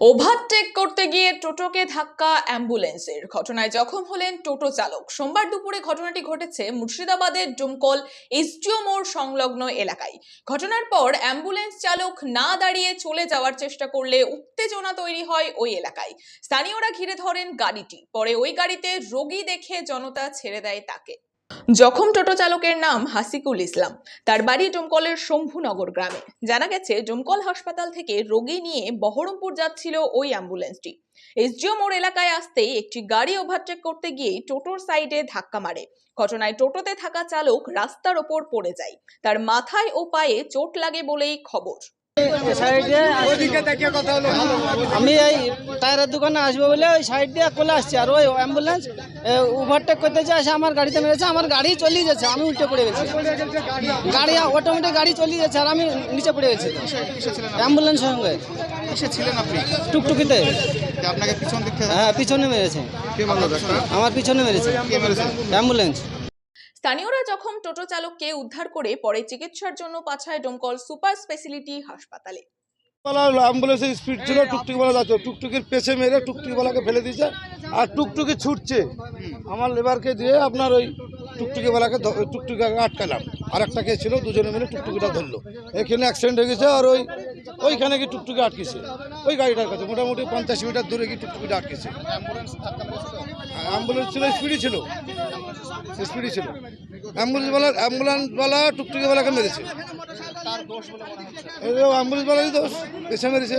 Overtake করতে গিয়ে টোটোকে ধাক্কা অ্যাম্বুলেন্সের। ঘটনায় জখম হলেন টোটো চালক। সোমবার দুপুরে ঘটনাটি ঘটেছে মুর্শিদাবাদের ডুমকল এসডিও মোড় সংলগ্ন এলাকায়। ঘটনার পর অ্যাম্বুলেন্স চালক না দাঁড়িয়ে চলে যাওয়ার চেষ্টা করলে উত্তেজনা তৈরি হয় ওই এলাকায়। স্থানীয়রা ঘিরে ধরেন গাড়িটি। পরে ওই গাড়িতে রোগী দেখে জনতা ছেড়ে দেয় তাকে। জখম টোটো চালকের নাম হাসিকুল ইসলাম। তার বাড়ি ডোমকলের শম্ভুনগর গ্রামে। জানা গেছে, ডোমকল হাসপাতাল থেকে রোগী নিয়ে বহরমপুর যাচ্ছিল ওই অ্যাম্বুলেন্সটি। এসডিও মোড় এলাকায় আসতেই একটি গাড়ি ওভারটেক করতে গিয়ে টোটোর সাইডে ধাক্কা মারে। ঘটনায় টোটোতে থাকা চালক রাস্তার ওপর পড়ে যায়। তার মাথায় ও পায়ে চোট লাগে বলেই খবর। আমি এই টায়ারের দোকানে আসব বলে ওই সাইড দিয়ে চলে আসছি। আর ওই অ্যাম্বুলেন্স ওভারটেক করতে আসে আমার গাড়িতে মেরেছে আমার গাড়ি চলিয়ে যাচ্ছে আমি উল্টে পড়ে গেছি। গাড়ি অটোমেটিক গাড়ি চলিয়ে যাচ্ছে আর আমি নিচে পড়ে গেছি। অ্যাম্বুলেন্স সঙ্গে। টুকটুকিতে। হ্যাঁ পিছনে মেরেছে। আমার পিছনে মেরেছে। অ্যাম্বুলেন্স স্থানীয়রা যখন টোটো চালককে উদ্ধার করে পরে চিকিৎসার জন্য পাঠায় ডোমকল সুপার স্পেশালিটি হাসপাতালে। বলা অ্যাম্বুলেন্সের স্পিড ছিল টুকটুকিওয়ালা যাচ্ছে টুকটুকির পেছে মেরে টুকটুকিওয়ালাকে ফেলে দিয়েছে আর টুকটুকি ছুটছে। আমার লেবারকে দিয়ে আপনার ওই টুকটুকিওয়ালাকে টুকটুকিকে আটকালাম। আর একটা কে ছিল দুজনে মিলে টুকটুকিটা ধরলো। এখানে অ্যাক্সিডেন্ট হয়ে গেছে আর ওই ওইখানে কি টুকটুকি আটকেছে। ওই গাড়িটার কাছে মোটামুটি পঞ্চাশ মিটার দূরে কি টুকটুকিটা আটকেছে। অ্যাম্বুলেন্স ছিল স্পিডি ছিল। স্পিডি ছিল। অ্যাম্বুলেন্সওয়ালা অ্যাম্বুলেন্সওয়ালা টুকটুকিওয়ালাকে মেরেছে। অ্যাম্বুলেন্সওয়ালারই দোষ পেছে মেরেছে।